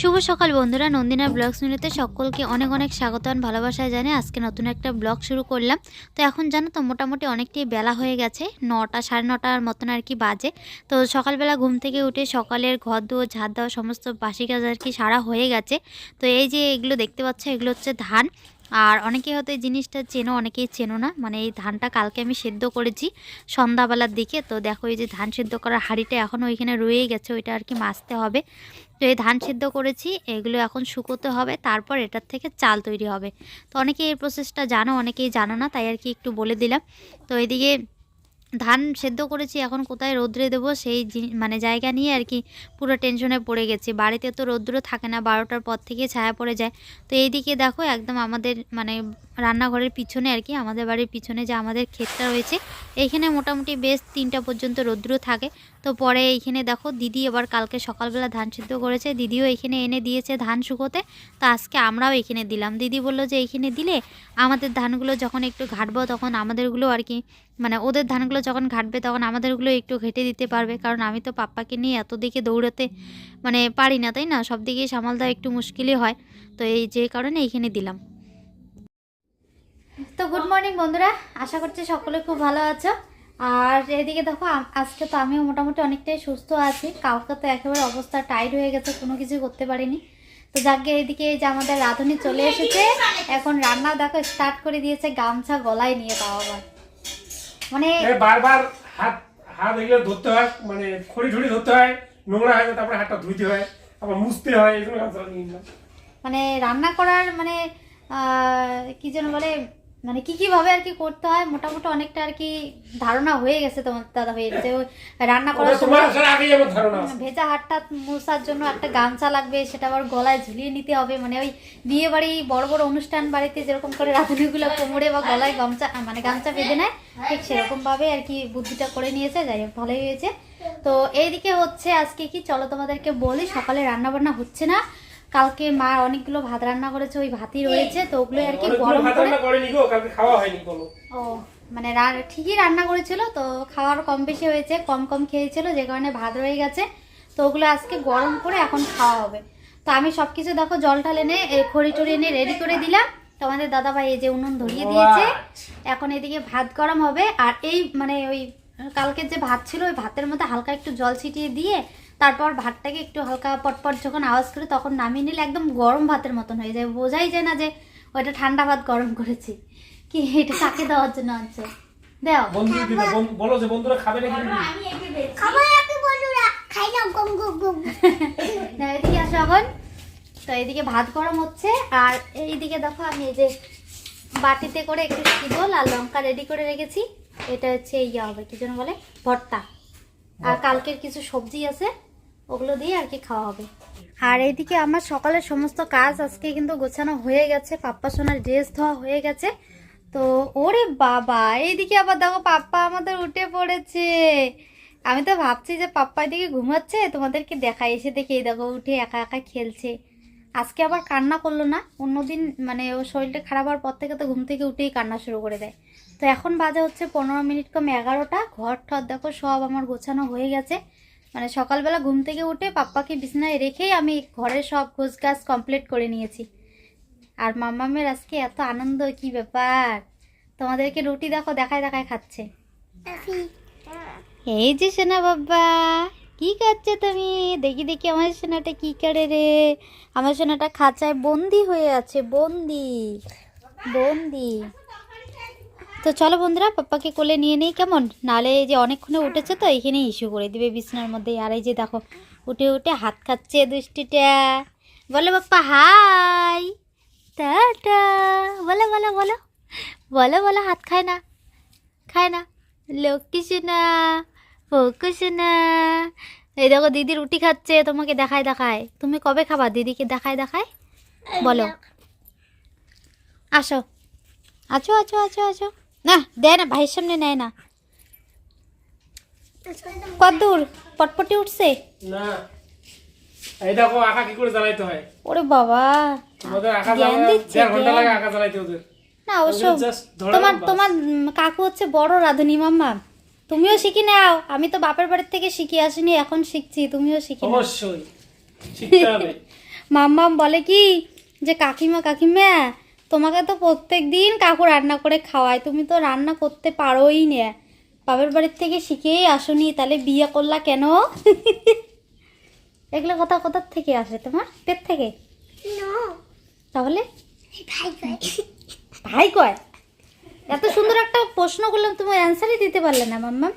শুভ সকাল বন্ধুরা নন্দিনার ব্লগস শুনিতে সকলকে অনেক অনেক স্বাগত আর ভালোবাসায় জানে আজকে নতুন একটা ব্লগ শুরু করলাম। তো এখন জানো তো, মোটামুটি অনেকটাই বেলা হয়ে গেছে, নটা সাড়ে নটার মতন আর কি বাজে। তো সকালবেলা ঘুম থেকে উঠে সকালের ঘর দুয়ার, ঝাড় দেওয়া, সমস্ত বাসি কাজ আর কি সারা হয়ে গেছে। তো এই যে এগুলো দেখতে পাচ্ছ, এগুলো হচ্ছে ধান। আর অনেকে হয়তো এই জিনিসটা চেনো, অনেকেই চেনো না। মানে এই ধানটা কালকে আমি সেদ্ধ করেছি সন্ধ্যাবেলার দিকে। তো দেখো এই যে ধান সেদ্ধ করার হাঁড়িটা এখন ওইখানে রয়েই গেছে, ওইটা আর কি মাছতে হবে। তো এই ধান সেদ্ধ করেছি, এগুলো এখন শুকোতে হবে, তারপর এটার থেকে চাল তৈরি হবে। তো অনেকে এই প্রসেসটা জানো, অনেকেই জানো না, তাই আর কি একটু বলে দিলাম। তো এদিকে ধান সেদ্ধ করেছি, এখন কোথায় রৌদ্রে দেবো? সেই মানে জায়গা নিয়ে আর কি পুরো টেনশনে পড়ে গেছি। বাড়িতে তো রৌদ্র থাকে না, বারোটার পর থেকে ছায়া পড়ে যায়। তো এইদিকে দেখো একদম আমাদের মানে রান্নাঘরের পিছনে আর কি, আমাদের বাড়ির পিছনে যে আমাদের ক্ষেতটা রয়েছে, এইখানে মোটামুটি বেশ তিনটা পর্যন্ত রৌদ্র থাকে। তো পরে এইখানে দেখো দিদি এবার কালকে সকালবেলা ধান সিদ্ধ করেছে, দিদিও এইখানে এনে দিয়েছে ধান শুকোতে। তো আজকে আমরাও এখানে দিলাম। দিদি বলল যে এইখানে দিলে আমাদের ধানগুলো যখন একটু ঘাটবো তখন আমাদেরগুলো আর কি মানে ওদের ধানগুলো যখন ঘাটবে তখন আমাদেরগুলো একটু ঘেটে দিতে পারবে। কারণ আমি তো পাপ্পাকে নিয়ে এত দিকে দৌড়াতে মানে পারি না, তাই না? সব দিকেই সামাল দেওয়া একটু মুশকিলই হয়। তো এই যে কারণে এইখানে দিলাম। তো গুড মর্নিং বন্ধুরা আশা করছি সকলে খুব ভালো আছো। আর এদিকে দেখো আজকে তো আমিও মোটামুটি অনেকটাই সুস্থ আছি। কাউকে তো একেবারে অবস্থা টাইট হয়ে গেছে কোনো কিছু করতে পারিনি। তো যাকে এদিকে এই যে আমাদের রাঁধুনি চলে এসেছে এখন রান্না দেখো স্টার্ট করে দিয়েছে গামছা গলায় নিয়ে তাও আবার। মানে বারবার হাত হাত এগুলো ধরতে হয় মানে খড়ি ঠড়ি ধরতে হয় নোংরা হয়ে যায় তারপরে হাতটা ধুইতে হয় আবার মুছতে হয় এগুলো মানে রান্না করার মানে আহ, কি যেন বলে মানে কি কি ভাবে আর কি করতে হয় মোটামুটি অনেকটা আর কি ধারণা হয়ে গেছে তোমার দাদা ভাইয়ের যে রান্না করার সময় ভেজা হাতটা মোছার জন্য একটা গামছা লাগবে সেটা আবার গলায় ঝুলিয়ে নিতে হবে মানে ওই বিয়ে বাড়ি বড় বড় অনুষ্ঠান বাড়িতে যেরকম করে রাঁধুনিগুলো কোমরে বা গলায় গামছা মানে গামছা বেঁধে নেয় ঠিক সেরকম ভাবে আর কি বুদ্ধিটা করে নিয়েছে যাই হোক ভালোই হয়েছে। তো এইদিকে হচ্ছে আজকে কি চলো তোমাদেরকে বলি সকালে রান্না বান্না হচ্ছে না কালকে মা অনেকগুলো ভাত রান্না করেছে ওই ভাতই রয়েছে তো ওগুলো আর কি গরম করে কালকে খাওয়া হয়নি ও মানে ঠিকই রান্না করেছিল তো খাওয়ার কম বেশি হয়েছে কম কম খেয়েছিল যে কারণে ভাত রয়ে গেছে তো ওগুলো আজকে গরম করে এখন খাওয়া হবে। তো আমি সব কিছু দেখো জল ঢাল এনে এই খড়ি টড়ি এনে রেডি করে দিলাম। তোমাদের দাদা ভাই এই যে উনুন ধরিয়ে দিয়েছে এখন এদিকে ভাত গরম হবে আর এই মানে ওই কালকের যে ভাত ছিল ওই ভাতের মধ্যে হালকা একটু জল ছিটিয়ে দিয়ে তারপর ভাতটাকে একটু হালকা পটপট যখন আওয়াজ করে তখন নামিয়ে নিলে একদম গরম ভাতের মতন হয়ে যায়। বোঝাই যায় না যে ওইটা ঠান্ডা ভাত গরম করেছি। কি এটা কাকে দেওয়ার জন্য আনছে? দেও। বন্ধু বলো যে বন্ধুরা খাবে নাকি? দিদি? খাবার বন্ধুরা খাই নাও গম গম গম। না, এদিকে আসো এখন। তো এদিকে ভাত গরম হচ্ছে আর এইদিকে দেখো আমি এই যে বাটিতে করে একটু শিবল আর লঙ্কা রেডি করে রেখেছি। এটা হচ্ছে ইয়ে হবে কি যেন বলে? ভর্তা। আর কালকের কিছু সবজি আছে। ওগুলো দিয়ে আর কি খাওয়া হবে। আর এইদিকে আমার সকালের সমস্ত কাজ আজকে কিন্তু গোছানো হয়ে গেছে, পাপ্পা সোনার ড্রেস ধোয়া হয়ে গেছে। তো ওরে বাবা, এইদিকে আবার দেখো পাপ্পা আমাদের উঠে পড়েছে। আমি তো ভাবছি যে পাপ্পা এদিকে ঘুমাচ্ছে, তোমাদেরকে দেখাই, এসে দেখে এই দেখো উঠে একা একা খেলছে। আজকে আবার কান্না করল না, অন্যদিন মানে ও শরীরটা খারাপ হওয়ার পর থেকে তো ঘুম থেকে উঠেই কান্না শুরু করে দেয়। তো এখন বাজে হচ্ছে পনেরো মিনিট কম এগারোটা ঘর ঠর দেখো সব আমার গোছানো হয়ে গেছে। মানে সকালবেলা ঘুম থেকে উঠে পাপ্পাকে বিছনায় রেখেই আমি ঘরের সব গোছ গাছ কমপ্লিট করে নিয়েছি। আর মাম্মামের আজকে এত আনন্দ কি ব্যাপার? তোমাদেরকে রুটি দেখো দেখায় দেখায় খাচ্ছে। এই যে সোনা বাবা কি খাচ্ছে তুমি? দেখি দেখি আমার সোনাটা কি করে রে? আমার সোনাটা খাঁচায় বন্দি হয়ে আছে বন্দি। বন্দি। তো চলো বন্ধুরা, পাপ্পাকে কোলে নিয়ে নেই কেমন? নালে এই যে অনেকক্ষণে উঠেছে তো এইখানে ইস্যু করে দিবে বিছানার মধ্যে। আর এই যে দেখো, উঠে উঠে হাত খাচ্ছে দুষ্টিটা। বলো বাপ্পা হাই। টাটা। বলো বলো বলো। বলো বলো, হাত খায় না। খায় না। লক্ষ্মী সোনা ফোকু সোনা এই দেখো, দিদি রুটি খাচ্ছে, তোমাকে দেখায় দেখায়। তুমি কবে খাবা? দিদিকে দেখায় দেখায়? বলো। আসো। আছো আছো আছো আছো না দেয় না ভাইয়ের সামনে নেয় না। কত দূর পটপটি উঠছে? না। এই দেখো আঁকা কি করে জ্বালাইতে হয়? ওরে বাবা। তোমাদের আঁকা জ্ঞান জ্বালা দিচ্ছে, দেড় ঘণ্টা লাগে আঁকা জ্বালাইতে ওদের। না অবশ্য তোমার তোমার কাকু হচ্ছে বড় রাধুনি মাম্মা। তুমিও শিখি নাও। আমি তো বাপের বাড়ির থেকে শিখে আসিনি এখন শিখছি। তুমিও শিখে নাও। অবশ্যই। শিখতে হবে। মাম্মাম বলে কি যে কাকিমা কাকিমা তোমাকে তো প্রত্যেক দিন কাকু রান্না করে খাওয়ায় তুমি তো রান্না করতে পারোই না। বাবার বাড়ির থেকে শিখেই আসনি তাহলে বিয়ে করলা কেন? এগুলো কথা কোথার থেকে আসে তোমার? পেট থেকে? নো। তাহলে? ভাই কয়। এত সুন্দর একটা প্রশ্ন করলাম তুমি অ্যান্সারই দিতে পারলে না মাম্মা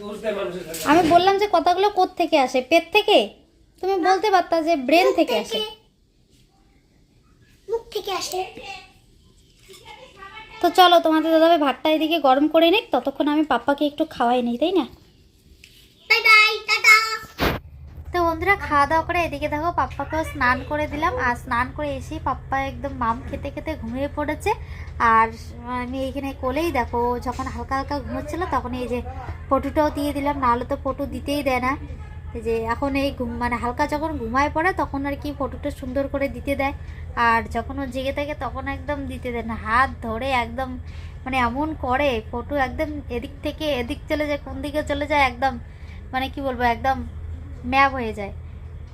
দোষ দেয় মানুষের কাছে। আমি বললাম যে কথাগুলো কোথ থেকে আসে? পেট থেকে? তুমি বলতে পারতা যে ব্রেন থেকে আসে। মুখ থেকে আসে। তো চলো তোমাদের দাদাভাই ভাতটা এদিকে গরম করে নিক ততক্ষণ আমি পাপ্পাকে একটু খাওয়াই নিই তাই না? Bye bye tata. তো বন্ধুরা খাওয়া দাওয়া করে এদিকে দেখো পাপ্পাকেও স্নান করে দিলাম আর স্নান করে এসেই পাপ্পা একদম মাম খেতে খেতে ঘুমিয়ে পড়েছে। আর আমি এইখানে কোলেই দেখো ও যখন হালকা হালকা ঘুমোচ্ছিল তখন এই যে ফটোটাও দিয়ে দিলাম নাহলে তো ফটো দিতেই দেয় না। যে এখন এই ঘুম মানে হালকা যখন ঘুমায় পড়ে তখন আর কি ফটোটা সুন্দর করে দিতে দেয়। আর যখন ও জেগে থাকে তখন একদম দিতে দেয় না। হাত ধরে একদম মানে এমন করে ফটো একদম এদিক থেকে এদিক চলে যায়, কোন দিকে চলে যায় একদম মানে কি বলব, একদম ম্যাপ হয়ে যায়।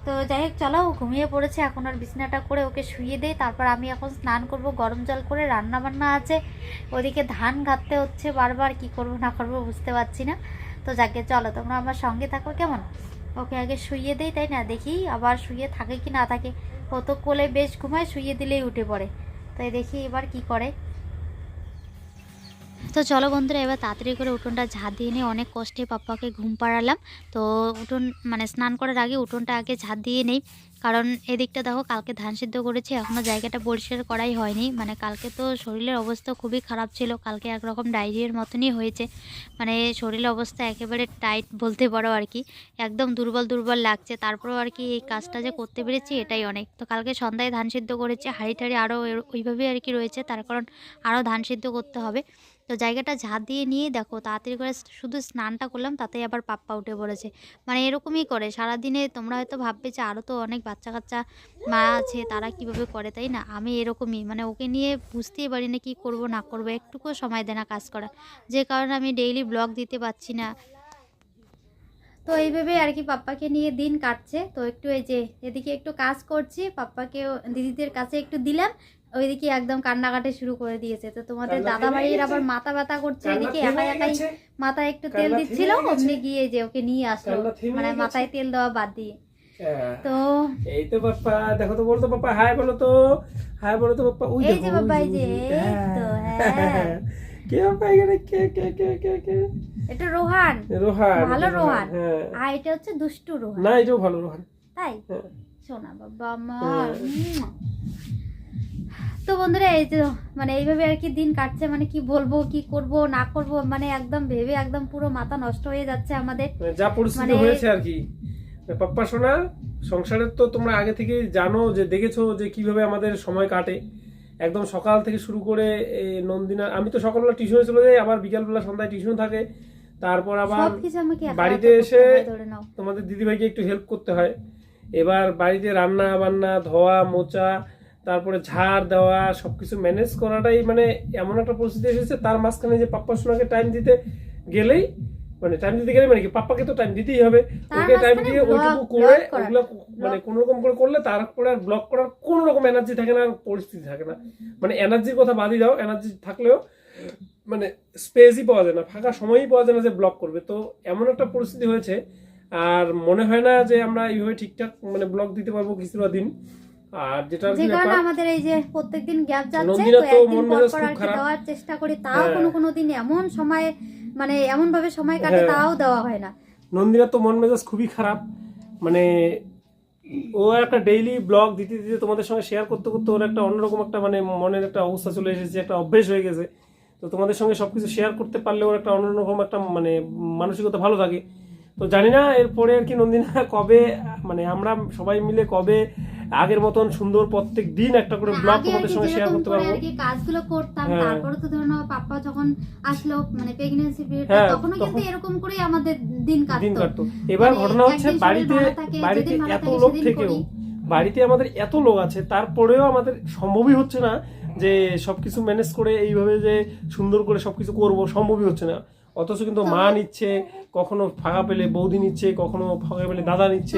তো যাই হোক, চলো, ও ঘুমিয়ে পড়েছে। এখন আর বিছানাটা করে ওকে শুয়ে দেই। তারপর আমি এখন স্নান করব, গরম জল করে রান্না বান্না আছে। ওদিকে ধান ঘাটতে হচ্ছে বারবার, কি করব না করব বুঝতে পারছি না। তো যাকে, চলো, তোমরা আমার সঙ্গে থাকো, কেমন? ওকে আগে শুইয়ে দেই, তাই না? দেখি আবার শুয়ে থাকে কি না থাকে। ও তো কোলে বেশ ঘুমায়, শুইয়ে দিলেই উঠে পড়ে। তাই দেখি এবার কি করে। তো চলো বন্ধুরা, এবার তাড়াতাড়ি করে উঠোনটা ঝাঁট দিয়ে নিয়ে অনেক কষ্টে পাপ্পাকে ঘুম পাড়ালাম। তো উঠোন মানে স্নান করার আগে উঠোনটা আগে ঝাঁট দিয়ে নেই। কারণ এদিকটা দেখো কালকে ধান সিদ্ধ করেছি এখনও জায়গাটা পরিষ্কার করাই হয়নি। মানে কালকে তো শরীরের অবস্থা খুবই খারাপ ছিল, কালকে একরকম ডায়রিয়ার মতনই হয়েছে। মানে শরীরের অবস্থা একেবারে টাইট বলতে পারো আর কি, একদম দুর্বল দুর্বল লাগছে। তারপরেও আর কি এই কাজটা যে করতে পেরেছি এটাই অনেক। তো কালকে সন্ধ্যায় ধান সিদ্ধ করেছি, হাঁড়ি টাড়ি আরও ওইভাবেই আর কি রয়েছে, তার কারণ আরও ধান সিদ্ধ করতে হবে। তো জায়গাটা ঝাঁট দিয়ে নিয়ে দেখো তাড়াতাড়ি করে শুধু স্নানটা করলাম, তাতেই আবার পাপ্পা উঠে পড়েছে। মানে এরকমই করে, সারাদিনে তোমরা হয়তো ভাববে যে আরও তো অনেক বাচ্চা কাচ্চা মা আছে, তারা কীভাবে করে, তাই না? আমি এরকমই মানে ওকে নিয়ে বুঝতেই পারি না কী করব, না করব, একটুকুও সময় দেয় না কাজ করা যে কারণে আমি ডেইলি ব্লগ দিতে পারছি না। তো এইভাবে আর কি পাপ্পাকে নিয়ে দিন কাটছে। তো একটু এই যে, এদিকে একটু কাজ করছি, পাপ্পাকেও, দিদিদের কাছে একটু দিলাম। ওইদিকে একদম কান্নাকাটি শুরু করে দিয়েছে। তো তোমাদের দাদা ভাইয়ের আবার মাথা ব্যথা করছে এদিকে একা একাই মাথায় একটু তেল দিচ্ছিল অমনি গিয়ে যে ওকে নিয়ে আসলো। মানে মাথায় তেল দেওয়া বাদ দিয়ে। হ্যাঁ। তো এই তো বাপ্পা দেখো তো বলো তো বাপ্পা হাই বলো তো। হাই বলো তো বাপ্পা। ওই যে বাপ্পা, এই যে, তো, হ্যাঁ। কে বাপ্পা এখানে? কে কে কে কে কে? এটা রোহান। রোহান ভালো রোহান হ্যাঁ। আর এটা হচ্ছে দুষ্টু রোহান। না এটাও ভালো রোহান। তাই? হ্যাঁ। শোনা বাবা হ্যাঁ। আমার উম। তো বন্ধুরা এই যে মানে এইভাবে আর কি দিন কাটছে মানে কি বলব কি করব না করব মানে একদম ভেবে একদম পুরো মাথা নষ্ট হয়ে যাচ্ছে আমাদের। মানে যা পরিস্থিতি মানে- হয়েছে আর কি। পাপ্পা সোনা সংসারের তো তোমরা আগে থেকে জানো যে দেখেছ যে কীভাবে আমাদের সময় কাটে। একদম সকাল থেকে শুরু করে নন্দিনা আমি তো সকালবেলা টিউশনে চলে যাই আবার বিকালবেলা সন্ধ্যায় টিউশন থাকে। তারপর আবার বাড়িতে এসে তোমাদের দিদিভাইকে একটু হেল্প করতে হয়। এবার বাড়িতে রান্না বান্না ধোয়া মোচা তারপরে ঝাড় দেওয়া সবকিছু ম্যানেজ করাটাই মানে এমন একটা পরিস্থিতি এসেছে তার মাঝখানে যে পাপ্পা সোনাকে টাইম দিতে গেলেই মানে টাইম দিতে গেলে মানে কি পাপ্পাকে তো টাইম দিতেই হবে। ওকে টাইম দিয়ে ওইটুকু করে। ওগুলো মানে কোনো রকম করে করলে তারপরে আর ব্লক করার কোনো রকম এনার্জি থাকে না আর পরিস্থিতি থাকে না। মানে এনার্জির কথা বাদই দাও এনার্জি থাকলেও মানে স্পেসই পাওয়া যায় না ফাঁকা সময়ই পাওয়া যায় না যে ব্লক করবে। তো এমন একটা পরিস্থিতি হয়েছে আর মনে হয় না যে আমরা এইভাবে ঠিকঠাক মানে ব্লগ দিতে পারব কিছুটা দিন। আর যেটা যে কারণে আমাদের এই যে প্রত্যেকদিন গ্যাপ যাচ্ছে তো একদিন পর পর আর দেওয়ার চেষ্টা করি তাও হ্যাঁ। কোনো কোনো দিন এমন সময় মানে এমন ভাবে সময় কাটে হ্যাঁ। তাও দেওয়া হয় না তো মন মেজাজ খুবই খারাপ মানে ও একটা ডেইলি ব্লগ দিতে দিতে তোমাদের সঙ্গে শেয়ার করতে করতে ওর একটা অন্যরকম একটা মানে মনের একটা অবস্থা চলে এসেছে একটা অভ্যেস হয়ে গেছে তো তোমাদের সঙ্গে সবকিছু শেয়ার করতে পারলে ওর একটা অন্যরকম একটা মানে মানসিকতা ভালো থাকে তো জানি না এরপরে আর কি নন্দিনা কবে মানে আমরা সবাই মিলে কবে আগের মতন সুন্দর প্রত্যেক দিন একটা করে ব্লগ তোমাদের সঙ্গে শেয়ার করতে পারব। কাজগুলো করতাম হ্যাঁ। তারপরে তো ধরো পাপ্পা যখন আসলো মানে প্রেগন্যান্সি পিরিয়ড হ্যাঁ, তখনও কিন্তু এরকম করেই আমাদের দিন কাটতো। দিন কাটতো। কাটতো এবার মানে ঘটনা হচ্ছে বাড়িতে বাড়িতে এত লোক থেকেও বাড়িতে আমাদের এত লোক আছে তারপরেও আমাদের সম্ভবই হচ্ছে না যে সবকিছু ম্যানেজ করে এইভাবে যে সুন্দর করে সবকিছু করব সম্ভবই হচ্ছে না। অথচ কিন্তু মা নিচ্ছে কখনো ফাঁকা পেলে বৌদি নিচ্ছে কখনো ফাঁকা পেলে দাদা নিচ্ছে।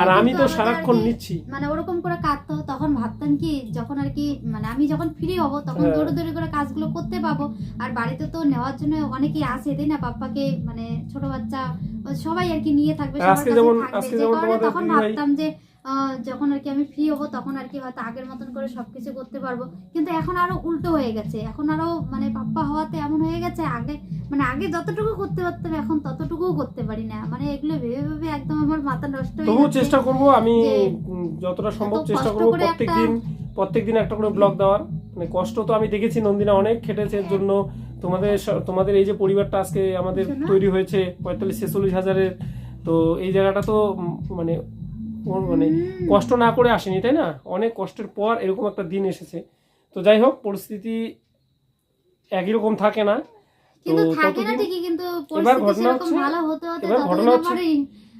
আর আমি তো সারাক্ষণ নিচ্ছি। মানে ওরকম করে কাটতো তখন ভাবতাম কি যখন আর কি মানে আমি যখন ফ্রি হব তখন হ্যাঁ। দৌড়ে দৌড়ে করে কাজগুলো করতে পাবো। আর বাড়িতে তো নেওয়ার জন্য অনেকেই আসে তাই না? পাপ্পাকে মানে ছোট বাচ্চা সবাই আর কি নিয়ে থাকবে আজকে যেমন- আজকে যেমন তখন ভাবতাম যে যখন আর কি আমি ফ্রি হব তখন আর কি হয়তো আগের মতন করে সবকিছু করতে পারব। কিন্তু এখন আরও উল্টো হয়ে গেছে। এখন আরও মানে পাপ্পা হওয়াতে এমন হয়ে গেছে আগে মানে আগে যতটুকু করতে পারতাম এখন ততটুকুও করতে পারি না। মানে এগুলো ভেবে ভেবে একদম আমার মাথা নষ্ট হয়ে যাচ্ছে চেষ্টা করব আমি যতটা সম্ভব চেষ্টা করব করে প্রত্যেক একটা- করে ব্লগ দেওয়ার। মানে কষ্ট তো আমি দেখেছি নন্দিনা অনেক খেটেছে এর জন্য। তোমাদের তোমাদের এই যে পরিবারটা আজকে আমাদের তৈরি হয়েছে পঁয়তাল্লিশ ছেচল্লিশ হাজারের। তো এই জায়গাটা তো মানে মানে কষ্ট না করে আসেনি তাই না? অনেক কষ্টের পর এরকম একটা দিন এসেছে। তো যাই হোক পরিস্থিতি একই রকম থাকে না। কিন্তু থাকে না ঠিকই কিন্তু এবার ঘটনা হচ্ছে- ভালো হতে হতে এবার ঘটনা হচ্ছে- আমার এই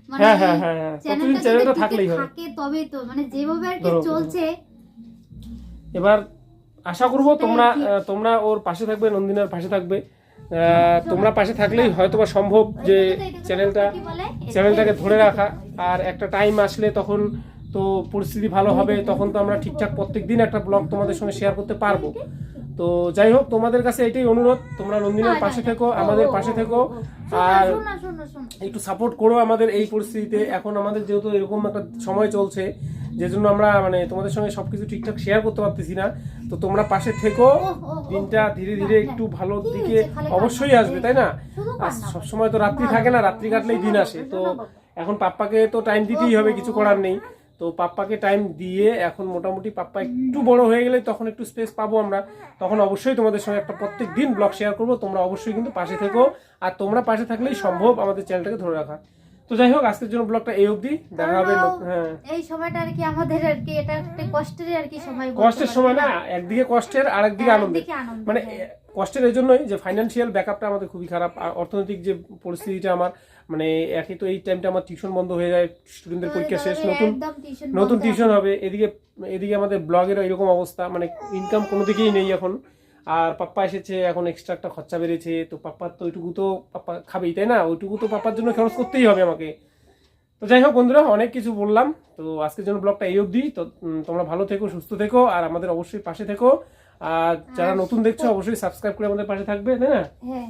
মানে হ্যাঁ হ্যাঁ হ্যাঁ হ্যাঁ। চ্যানেলটা থাকলেই হয় থাকে তবেই তো মানে যেভাবে আর কি চলছে। এবার আশা করব তোমরা তোমরা ওর পাশে থাকবে নন্দিনার পাশে থাকবে। তোমরা পাশে থাকলেই হয়তো বা সম্ভব যে চ্যানেলটা চ্যানেলটাকে ধরে রাখা। আর একটা টাইম আসলে তখন তো পরিস্থিতি ভালো হবে, তখন তো আমরা ঠিকঠাক প্রত্যেক দিন একটা ব্লগ তোমাদের সঙ্গে শেয়ার করতে পারব। তো যাই হোক তোমাদের কাছে এটাই অনুরোধ। তোমরা নন্দিনার পাশে থেকো আমাদের পাশে থেকো। আর। একটু সাপোর্ট করো আমাদের এই পরিস্থিতিতে। এখন আমাদের যেহেতু এরকম একটা সময় চলছে যে জন্য আমরা মানে তোমাদের সঙ্গে সবকিছু ঠিকঠাক শেয়ার করতে পারতেছি না। তো তোমরা পাশে থেকো। দিনটা ধীরে ধীরে একটু ভালো দিকে অবশ্যই আসবে তাই না? আর সবসময় তো রাত্রি থাকে না রাত্রি কাটলেই দিন আসে। তো এখন পাপ্পাকে তো টাইম দিতেই হবে কিছু করার নেই। তো পাপ্পাকে টাইম দিয়ে এখন মোটামুটি পাপ্পা একটু বড় হয়ে গেলে তখন একটু স্পেস পাবো আমরা। তখন অবশ্যই তোমাদের সঙ্গে একটা প্রত্যেক দিন ব্লগ শেয়ার করব। তোমরা অবশ্যই কিন্তু পাশে থেকো। আর তোমরা পাশে থাকলেই সম্ভব আমাদের চ্যানেলটাকে ধরে রাখা। তো যাই হোক আজকের জন্য ব্লগটা এই অবধি। দেখা হবে হ্যাঁ। এই সময়টা আর কি আমাদের আর কি এটা একটা কষ্টের আর কি সময় কষ্টের সময় না একদিকে কষ্টের আর একদিকে আনন্দের আনন্দ, মানে হ্যাঁ। কষ্টের এই জন্যই যে ফাইন্যান্সিয়াল ব্যাকআপটা আমাদের খুবই খারাপ। আর অর্থনৈতিক যে পরিস্থিতিটা আমার মানে একই তো এই টাইমটা আমার টিউশন বন্ধ হয়ে যায় স্টুডেন্টদের পরীক্ষা শেষ নতুন নতুন টিউশন হবে এদিকে এদিকে আমাদের ব্লগেরও এরকম অবস্থা মানে ইনকাম কোনো দিকেই নেই এখন। আর পাপ্পা এসেছে এখন এক্সট্রা একটা খরচা বেড়েছে তো পাপ্পার তো ওইটুকু তো পাপ্পা খাবেই তাই না? ওইটুকু তো পাপ্পার জন্য খরচ করতেই হবে আমাকে। তো যাই হোক বন্ধুরা অনেক কিছু বললাম। তো আজকের জন্য ব্লগটা এই অবধি। তো তোমরা ভালো থেকো সুস্থ থেকো আর আমাদের অবশ্যই পাশে থেকো। আর যারা নতুন দেখছ অবশ্যই সাবস্ক্রাইব করে আমাদের পাশে থাকবে তাই না? হ্যাঁ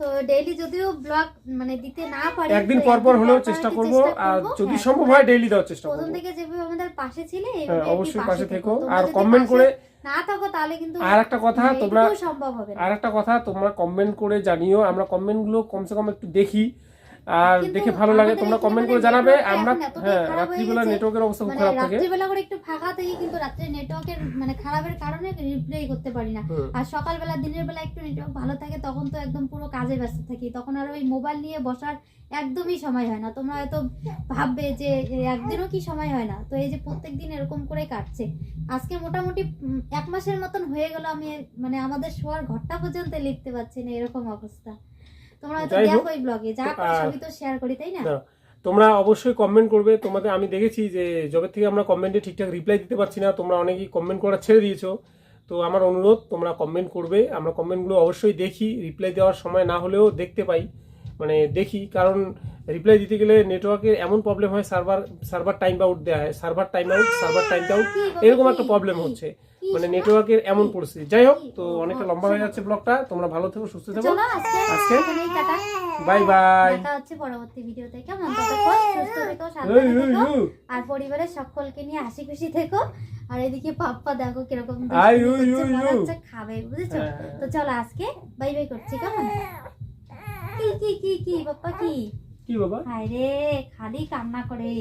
তো ডেইলি যদিও ব্লগ মানে দিতে না পারি একদিন পর পর হলেও চেষ্টা আর করব আর যদি হ্যাঁ, সম্ভব হয় ডেইলি দেওয়ার চেষ্টা প্রথম করব। থেকে যেভাবে আমাদের পাশে ছিলে হ্যাঁ, অবশ্যই পাশে থেকো। আর পাশে করে- না থাকো তাহলে কিন্তু আর একটা কথা তোমরা সম্ভব হবে আর একটা কথা তোমরা কমেন্ট করে জানিও। আমরা কমেন্টগুলো কমসে কম একটু দেখি। আর দেখে ভালো লাগে তোমরা কমেন্ট মানে করে জানাবে। আমরা হ্যাঁ রাত্রিবেলা নেটওয়ার্কের অবস্থা খুব মানে খারাপ থাকে। রাত্রিবেলা করে একটু ফাঁকা থেকে কিন্তু রাত্রে নেটওয়ার্কের মানে খারাপের কারণে রিপ্লাই করতে পারি না। আর সকালবেলা দিনের বেলা একটু নেটওয়ার্ক ভালো থাকে তখন তো একদম পুরো কাজে ব্যস্ত থাকি। তখন আর ওই মোবাইল নিয়ে বসার একদমই সময় হয় না। তোমরা হয়তো ভাববে যে একদিনও কি সময় হয় না? তো এই যে প্রত্যেক দিন এরকম করে কাটছে। আজকে মোটামুটি এক মাসের মতন হয়ে গেল আমি মানে আমাদের শোয়ার ঘরটা পর্যন্ত লিখতে পারছি না এরকম অবস্থা। তোমরা হয়তো যাই হোক, দেখো এই ব্লগে যা করি সবই তো শেয়ার করি তাই না? না, তোমরা অবশ্যই কমেন্ট করবে তোমাদের আমি দেখেছি যে জবের থেকে আমরা কমেন্টে ঠিকঠাক রিপ্লাই দিতে পারছি না তোমরা অনেকেই কমেন্ট করা ছেড়ে দিয়েছ। তো আমার অনুরোধ তোমরা কমেন্ট করবে আমরা কমেন্টগুলো অবশ্যই দেখি রিপ্লাই দেওয়ার সময় না হলেও দেখতে পাই মানে দেখি কারণ রিপ্লাই দিতে গেলে নেটওয়ার্কের এমন প্রবলেম হয় সার্ভার সার্ভার টাইম আউট দেওয়া হয় server time out server time out এরকম একটা প্রবলেম হচ্ছে। মানে নেটওয়ার্কের এমন পরিস্থিতি। যাই হোক তো অনেকটা লম্বা হয়ে যাচ্ছে ব্লগটা। তোমরা ভালো থেকো সুস্থ থেকো। আজকে বাই বাই দেখা হচ্ছে পরবর্তী ভিডিওতে। কেমন? ততক্ষণ সুস্থ থেকো সাবধানে থেকো। আর পরিবারের সকলকে নিয়ে হাসি খুশি থেকো। আর এদিকে পাপ্পা দেখো কীরকম খাবে বুঝেছ? হ্যাঁ। তো চলো আজকে বাই বাই করছি কেমন? কি কি কি কি পাপ্পা কি? কি বাবা? হায় খালি কান্না করে।